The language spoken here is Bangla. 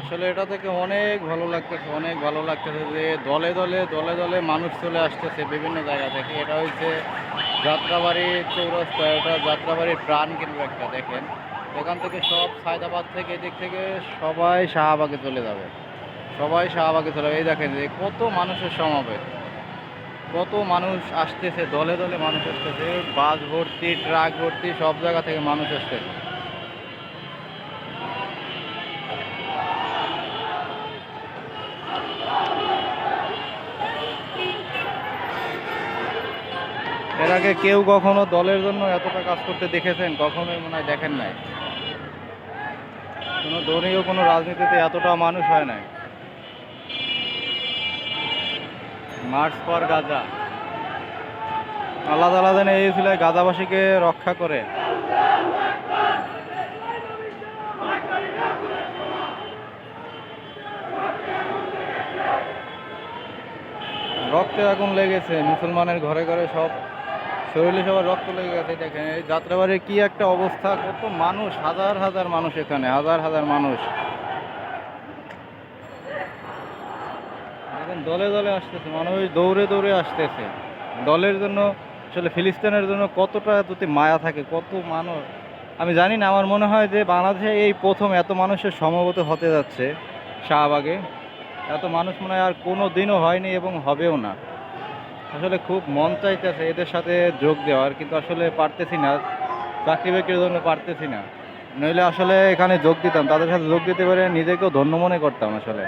আসলে এটা থেকে অনেক ভালো লাগতেছে, অনেক ভালো লাগতেছে যে দলে দলে দলে দলে মানুষ চলে আসতেছে বিভিন্ন জায়গা থেকে। এটা হচ্ছে যাত্রাবাড়ি চৌরাস্তা, এটা যাত্রাবাড়ির প্রাণ কেন্দ্র একটা, দেখেন। এখান থেকে সব সায়দাবাদ থেকে এদিক থেকে সবাই শাহবাগে চলে যাবে। সবাই শাহবাগে চলে যাবে। এই দেখেন যে কত মানুষের সমাবেশ। কত মানুষ আসতেছে, দলে দলে মানুষ আসতেছে। বাস ভর্তি, ট্রাক ভর্তি, সব জায়গা থেকে মানুষ আসতেছে। এর আগে কেউ কখনো দলের জন্য এতটা কাজ করতে দেখেছেন? কখনোই মনে হয় দেখেন নাই। কোনো দলীয় কোনো রাজনীতিতে এতটা মানুষ হয় নাই। মার্চ পর গাজা। আল্লাহ তালা যেন এই ছিল গাজাবাসীকে রক্ষা করে। রক্তে আগুন লেগেছে, মুসলমানের ঘরে ঘরে সব শরীরে সবার রক্ত লেগে গেছে, দেখেন এই যাত্রাবাড়ির কি একটা অবস্থা, কত মানুষ, হাজার হাজার মানুষ এখানে, হাজার হাজার মানুষ। দেখেন দলে দলে আসতেছে মানুষ দৌড়ে দৌড়ে আসতেছে। দলের জন্য, আসলে ফিলিস্তিনের জন্য কতটা যদি মায়া থাকে, কত মানুষ। আমি জানি না, আমার মনে হয় যে বাংলাদেশে এই প্রথম এত মানুষের সমবেত হতে যাচ্ছে শাহবাগে। এত মানুষ মনে হয় আর কোনো দিনও হয়নি এবং হবেও না। আসলে খুব মন চাইতেছে এদের সাথে যোগ দেওয়ার, কিন্তু আসলে পারতেছি না। চাকরি বাকরির জন্য পারতেছি না। নইলে আসলে এখানে যোগ দিতাম, তাদের সাথে যোগ দিতে পারে নিজেকেও ধন্য মনে করতাম আসলে।